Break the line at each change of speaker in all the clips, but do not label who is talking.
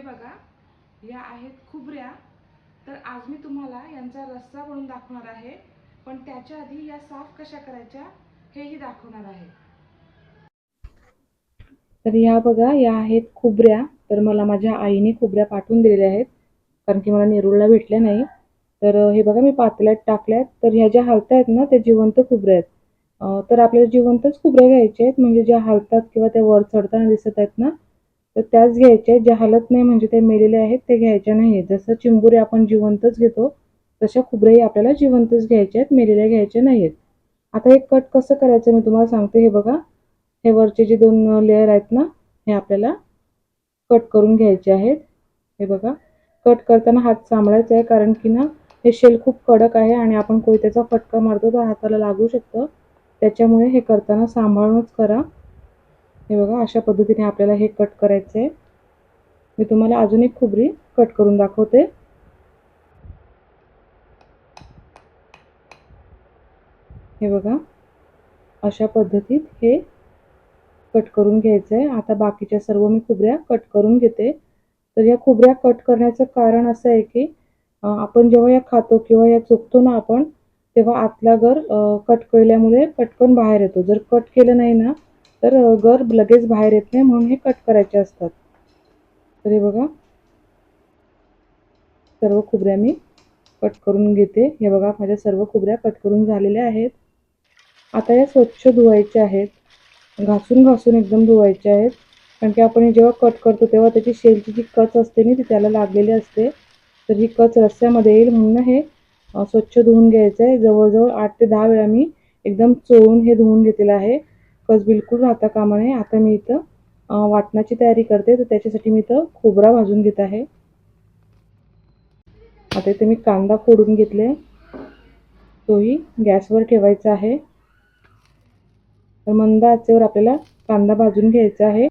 हे बघा या आहेत खुबऱ्या. तर आज मी तुम्हाला यांचा रस्सा बनवून दाखवणार आहे पण त्याच्या आधी या साफ कशा करायच्या हेही दाखवणार आहे. तर या बघा या आहेत खुबऱ्या. तर मला माझ्या आईने खुबऱ्या पाठवून दिलेल्या आहेत कारण की मला नेरूळला भेटल्या नाही तर हे बघा मी पातळ्यात टाकल्यात. तर ह्या ज्या हलत आहेत ना त्या जिवंत खुबऱ्या आहेत. तर आपल्याला जिवंतच खुबऱ्या घ्यायच्या आहेत. म्हणजे ज्या हलतात किंवा त्या वर चढताना दिसत आहेत ना तर त्याच घ्यायच्या आहेत ज्या हलत नाही म्हणजे त्या मेलेल्या आहेत ते घ्यायच्या नाही आहेत जसं चिंबुरे आपण जिवंतच घेतो तशा खुबऱ्याही आपल्याला जिवंतच घ्यायच्या आहेत मेलेल्या घ्यायच्या नाही आहेत आता हे कट कसं करायचं मी तुम्हाला सांगते. हे बघा हे वरचे जे दोन लेअर आहेत ना हे आपल्याला कट करून घ्यायचे आहेत. हे बघा कट करताना हात सांभाळायचा आहे कारण की ना हे शेल खूप कडक आहे आणि आपण कोयत्याचा फटका मारतो तर हाताला लागू शकतं. त्याच्यामुळे हे करताना सांभाळूनच करा. हे बघा अशा पद्धतीने आपल्याला हे कट करायचं आहे मी तुम्हाला अजून एक खुबरी कट करून दाखवते. हे बघा अशा पद्धतीत हे कट करून घ्यायचं आहे आता बाकीच्या सर्व मी खुबऱ्या कट करून घेते. तर या खुबऱ्या कट करण्याचं कारण असं आहे की आपण जेव्हा या खातो किंवा या चुकतो ना आपण तेव्हा आतला गर कट केल्यामुळे पटकन बाहेर येतो. जर कट केलं नाही ना तर गर्भ गर लगेच बाहेर येत नाही म्हणून हे कट करायचे असतात. तर हे बघा. सर्व खुबऱ्या मी कट करून घेते. हे बघा माझ्या सर्व खुबऱ्या कट करून झालेल्या आहेत. आता या स्वच्छ धुवायच्या आहेत. घासून घासून एकदम धुवायच्या आहेत. कारण की आपण हे जेव्हा कट करतो तेव्हा त्याची शेलची जी कच असते ना ती त्याला लागलेली असते. तर ही कच रस्त्यामध्ये येईल म्हणून हे स्वच्छ धुवून घ्यायचं आहे जवळजवळ आठ ते दहा वेळा मी एकदम चोळून हे धुवून घेतलेलं आहे. कच बिलकुल राहता कामा नये. आता मी इथं वाटणाची तयारी करते. तर त्याच्यासाठी मी इथं खोबरा भाजून घेत आहे. आता इथे मी कांदा फोडून घेतले. तोही गॅसवर ठेवायचा आहे. तर मंद आचेवर आपल्याला कांदा भाजून घ्यायचा आहे.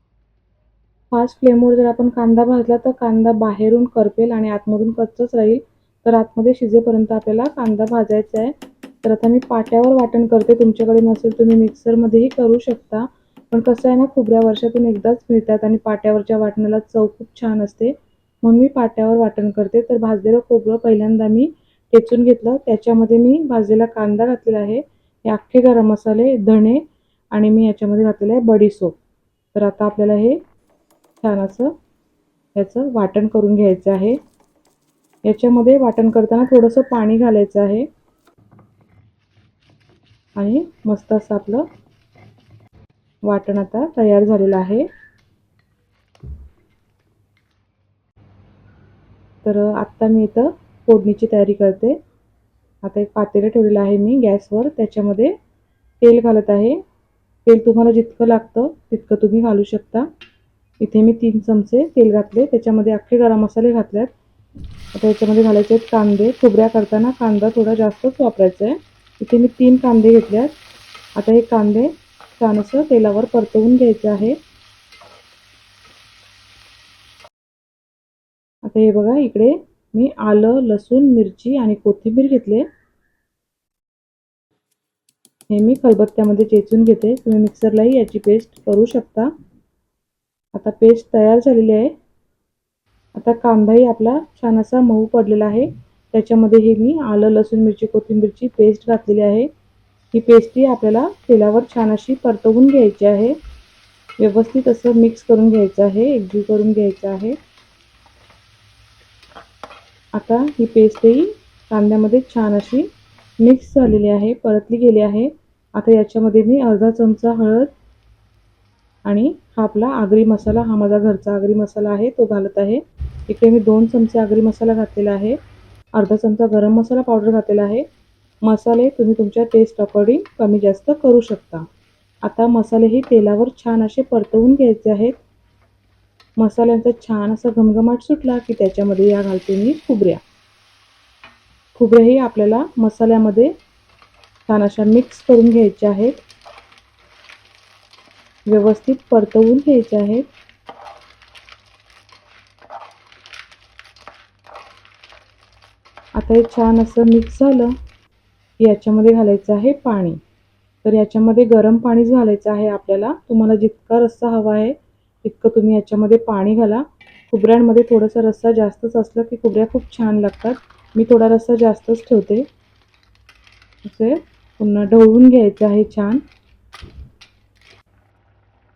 फास्ट फ्लेमवर जर आपण कांदा भाजला तर कांदा बाहेरून करपेल आणि आतमधून कच्चच राहील. तर आतमध्ये शिजेपर्यंत आपल्याला कांदा भाजायचा आहे. तर आता मी पाट्यावर वाटण करते. तुमच्याकडे नसेल तुम्ही मिक्सरमध्येही करू शकता. पण कसं आहे ना खोबऱ्या वर्षातून एकदाच मिळतात आणि पाट्यावरच्या वाटणाला चव खूप छान असते. म्हणून मी पाट्यावर वाटण करते. तर भाजलेलं खोबरं पहिल्यांदा मी ठेचून घेतलं. त्याच्यामध्ये मी भाजलेला कांदा घातलेला आहे. हे अख्खे गरम मसाले धणे आणि मी याच्यामध्ये घातलेलं आहे बडीसोप तर आता आपल्याला हे छान असं याचं वाटण करून घ्यायचं आहे. याच्यामध्ये वाटण करताना थोडंसं पाणी घालायचं आहे. आणि मस्त असं आपलं वाटण आता तयार झालेलं आहे. तर आत्ता मी इथं फोडणीची तयारी करते. आता एक पातेलं ठेवलेलं आहे मी गॅसवर. त्याच्यामध्ये तेल घालत आहे. तेल तुम्हाला जितकं लागतं तितकं तुम्ही घालू शकता. इथे मी तीन चमचे तेल घातले. त्याच्यामध्ये अख्खे गरम मसाले घातल्यात. आता याच्यामध्ये घालायचे आहेत कांदे. खोबऱ्या करताना कांदा थोडा जास्तच वापरायचा आहे. इथे मी तीन कांदे घेतले आहेत आता हे कांदे छान असं तेलावर परतवून घ्यायचे आहे आता हे बघा इकडे मी आलं लसूण मिरची आणि कोथिंबीर घेतले. हे मी खलबत्त्यामध्ये चेचून घेते. तुम्ही मिक्सरलाही याची पेस्ट करू शकता. आता पेस्ट तयार झालेली आहे. आता कांदाही आपला छान असा मऊ पडलेला आहे. त्याच्यामध्ये हे मी आलं लसूण मिरची कोथिंबीरची पेस्ट घातलेली आहे. ही पेस्टही आपल्याला तेलावर छान अशी परतवून घ्यायची आहे. व्यवस्थित असं मिक्स करून घ्यायचं आहे एकजीव करून घ्यायचं आहे. आता ही पेस्टही कांद्यामध्ये छान अशी मिक्स झालेली आहे परतली गेली आहे. आता याच्यामध्ये मी अर्धा चमचा हळद आणि हा आपला आगरी मसाला हा माझा घरचा आगरी मसाला आहे तो घालत आहे. इकडे मी दोन चमचे आगरी मसाला घातलेला आहे. अर्धा चमचा गरम मसाला पावडर घातलेला आहे. मसाले तुम्ही तुमच्या टेस्ट अकॉर्डिंग कमी जास्त करू शकता. आता मसाले हे तेलावर छान असे परतवून घ्यायचे आहेत. मसाल्यांचा छान असा घमघमाट सुटला की त्याच्यामध्ये या घालते मी खुबऱ्या. खुबऱ्याही आपल्याला मसाल्यामध्ये छान अशा मिक्स करून घ्यायच्या आहेत. व्यवस्थित परतवून घ्यायचे आहेत. आता हे छान असं मिक्स झालं. की याच्यामध्ये घालायचं आहे पाणी. तर याच्यामध्ये गरम पाणीच घालायचं आहे आपल्याला. तुम्हाला जितका रस्सा हवा आहे तितकं तुम्ही याच्यामध्ये पाणी घाला. खोबऱ्यांमध्ये थोडासा रस्सा जास्तच असला की खोबऱ्या खूप छान लागतात. मी थोडा रस्सा जास्तच ठेवते. असे पुन्हा ढवळून घ्यायचं आहे छान.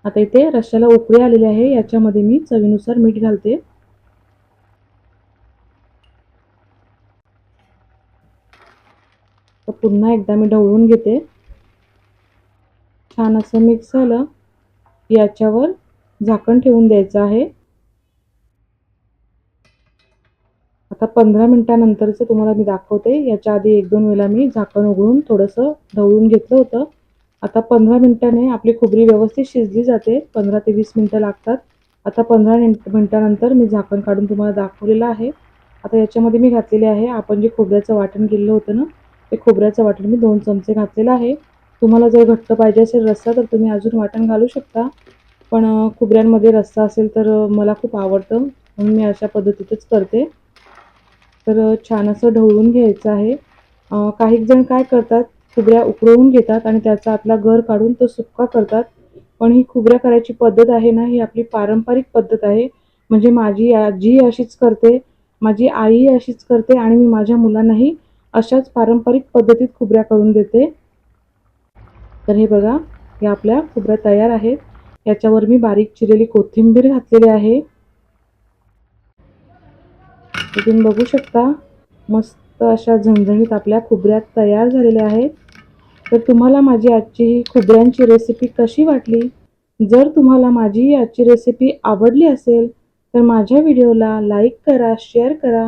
आता इथे रश्श्याला उकळी आलेली आहे. याच्यामध्ये मी चवीनुसार मीठ घालते. तर पुन्हा एकदा मी ढवळून घेते. छान असं मिक्स झालं. याच्यावर झाकण ठेवून द्यायचं आहे. आता पंधरा मिनटानंतरचं तुम्हाला मी दाखवते. याच्या आधी एक दोन वेळेला मी झाकण उघडून थोडंसं ढवळून घेतलं होतं. आता पंधरा मिनटाने आपली खोबरी व्यवस्थित शिजली जाते. पंधरा ते वीस मिनटं लागतात. आता पंधरा मिनटानंतर मी झाकण काढून तुम्हाला दाखवलेलं आहे. आता याच्यामध्ये मी घातलेले आहे. आपण जे खोबऱ्याचं वाटण केलेलं होतं ना ते खोबऱ्याचं वाटण मी दोन चमचे घातलेलं आहे. तुम्हाला जर घट्ट पाहिजे असेल रस्सा तर तुम्ही अजून वाटण घालू शकता. पण खोबऱ्यांमध्ये रस्सा असेल तर मला खूप आवडतं. म्हणून मी अशा पद्धतीतच करते. तर छान असं ढवळून घ्यायचं आहे. काही जण काय करतात खोबऱ्या उकळवून घेतात आणि त्याचा आतला गर काढून तो सुक्का करतात. पण ही खोबऱ्या करायची पद्धत आहे ना ही आपली पारंपरिक पद्धत आहे. म्हणजे माझी आजी अशीच करते माझी आई अशीच करते आणि मी माझ्या मुलांनाही अशाच पारंपरिक पद्धतीत खोबऱ्या करून देते. तर हे बघा या आपल्या खोबऱ्या तयार आहेत. याच्यावर मी बारीक चिरलेली कोथिंबीर घातलेली आहे. तुम्ही बघू शकता मस्त अशा झणझणीत आपल्या खोबऱ्यात तयार झालेल्या आहेत. तर तुम्हाला माझी आजची ही खोबऱ्यांची रेसिपी कशी वाटली? जर तुम्हाला माझी ही आजची रेसिपी आवडली असेल तर माझ्या व्हिडिओला लाईक करा शेअर करा